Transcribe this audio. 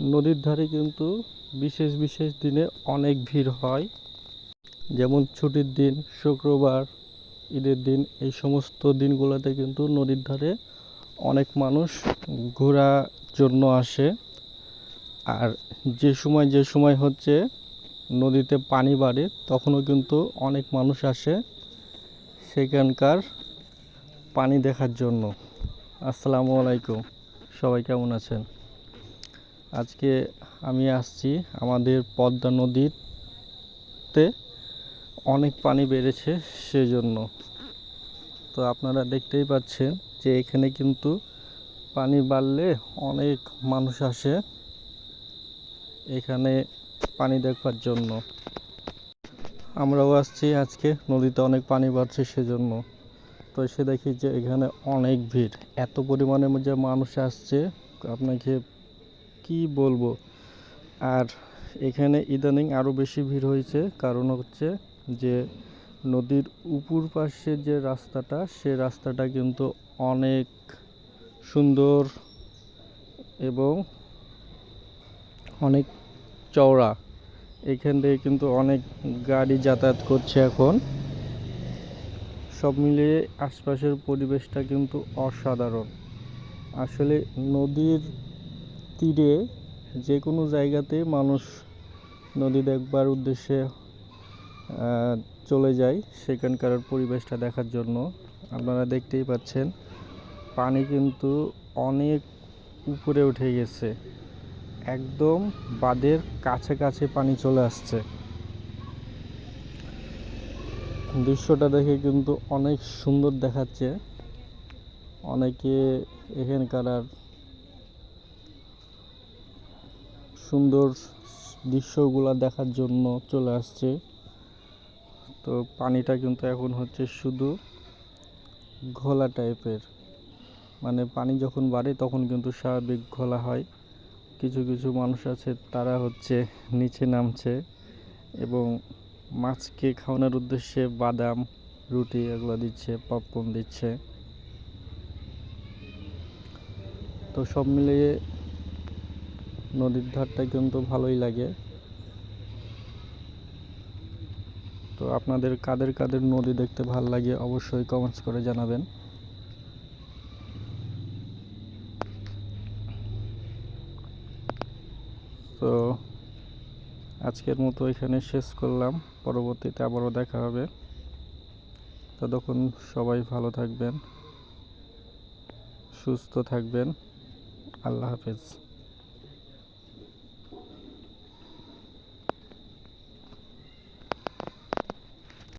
নদীর ধারে কিন্তু বিশেষ বিশেষ দিনে অনেক ভিড় হয়। যেমন ছুটির দিন, শুক্রবার, ঈদের দিন, এই সমস্ত দিনগুলোতে কিন্তু নদীর ধারে অনেক মানুষ ঘোরার জন্য আসে। আর যে সময় যে সময় হচ্ছে নদীতে পানি বাড়ে, তখনও কিন্তু অনেক মানুষ আসে সেখানকার পানি দেখার জন্য। আসসালামু আলাইকুম। সবাই কেমন আছেন? আজকে আমি আসছি আমাদের পদ্মা নদীতে। অনেক পানি বেড়েছে সেজন্য। তো আপনারা দেখতেই পাচ্ছেন যে এখানে কিন্তু পানি বাড়লে অনেক মানুষ আসে এখানে পানি দেখবার জন্য। আমরাও আসছি আজকে, নদীতে অনেক পানি বাড়ছে সেজন্য। তো এসে দেখি যে এখানে অনেক ভিড়। এত পরিমাণে যে মানুষ আসছে, আপনাকে কি বলব? আর এখানে ইদানিং আরও বেশি ভিড় হয়েছে। কারণ হচ্ছে যে নদীর উপর পাশে যে রাস্তাটা, সে রাস্তাটা কিন্তু অনেক সুন্দর এবং অনেক চওড়া। এখান থেকে কিন্তু অনেক গাড়ি যাতায়াত করছে এখন। সব মিলিয়ে আশপাশের পরিবেশটা কিন্তু অসাধারণ। আসলে নদীর তীরে যে কোনো জায়গাতে মানুষ নদী দেখবার উদ্দেশ্যে চলে যায়। সেখানকার পরিবেশটা দেখার জন্য। আপনারা দেখতেই পাচ্ছেন, পানি কিন্তু অনেক উপরে উঠে গেছে। একদম বাঁধের কাছে কাছে পানি চলে আসছে। দৃশ্যটা দেখে কিন্তু অনেক সুন্দর দেখাচ্ছে। অনেকে এখানকার আর সুন্দর দৃশ্যগুলো দেখার জন্য চলে আসছে। তো পানিটা কিন্তু এখন হচ্ছে শুধু ঘোলা টাইপের। মানে পানি যখন বাড়ে তখন কিন্তু স্বাভাবিক ঘোলা হয়। কিছু কিছু মানুষ আছে তারা হচ্ছে নিচে নামছে এবং মাছকে খাওয়ানোর উদ্দেশ্যে বাদাম, রুটি এগুলো দিচ্ছে পপকর্ন দিচ্ছে। তো সব মিলিয়ে নদীর ধারটা কিন্তু ভালোই লাগে। তো আপনাদের কাদের কাদের নদী দেখতে ভালো লাগে অবশ্যই কমেন্টস করে জানাবেন। তো আজকের মতো এখানে শেষ করলাম। পরবর্তীতে আবারও দেখা হবে। ততক্ষণ সবাই ভালো থাকবেন, সুস্থ থাকবেন। আল্লাহ হাফেজ।